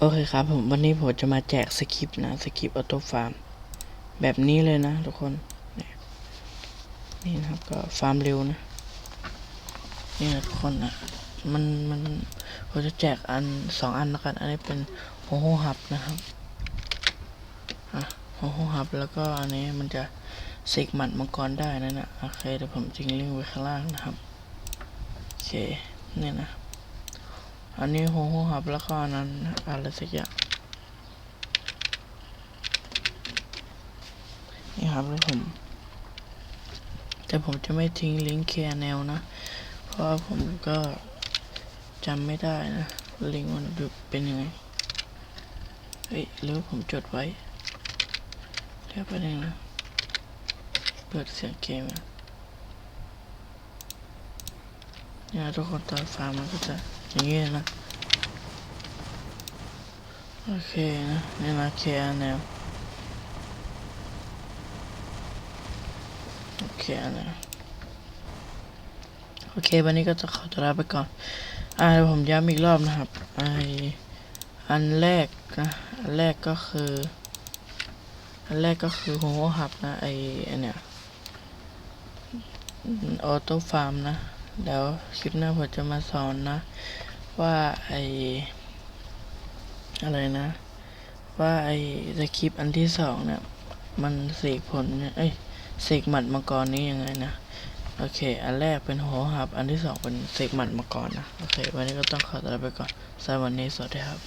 โอเคครับผมวันนี้ผมจะมาแจกสคริปต์นะสคริปต์ออโต้ฟาร์มแบบนี้เลยนะทุกคนนี่นี่นะครับก็ฟาร์มเร็วนะนี่นะทุกคนนะมันมันผมจะแจกอันสองอันแล้วกัน อันนี้เป็นโฮโฮฮับนะครับอะโฮโฮฮับแล้วก็อันนี้มันจะเสกหมัดมังกรได้นั่นนะโอเคเดี๋ยวผมทิ้งลิงก์ไว้ข้างล่างนะครับโอเคนี่นะ อันนี้โฮโฮฮับแล้วก็นั้นอะไรสักอย่างนี่ครับแล้วผม แต่ผมจะไม่ทิ้งลิงก์แคร์แนวนะ เพราะผมก็จำไม่ได้นะ ลิงก์มันเป็นยังไง เฮ้ยหรือผมจดไว้เรียกไปหนึ่งนะ เปิดเสียงเกมอะทุกคนตอนฟาร์มมันก็จะ อย่างนี้นะ โอเคนะนี่นะแคร์แนวโอเคนะโอเค วันนี้ก็จะขอตัวลาไปก่อน อ่าเดี๋ยวผมย้ำอีกรอบนะครับ ไออันแรกนะ อันแรกก็คือ อันแรกก็คือโฮโฮฮับนะ ไอไอเนี่ย ออโต้ฟาร์มนะ เดี๋ยวคลิปหน้าผมจะมาสอนนะ ว่าไออะไรนะ ว่าไอสคริปต์อันที่สองเนี่ย มันเสกผลเนี่ยเอ้ยเสกหมัดมังกรนี้ยังไงนะ โอเค อันแรกเป็นหัวหับ อันที่สองเป็นเสกหมัดมังกรนะ โอเค วันนี้ก็ต้องขอตัวลาไปก่อนสวัสดีสวัสดีครับ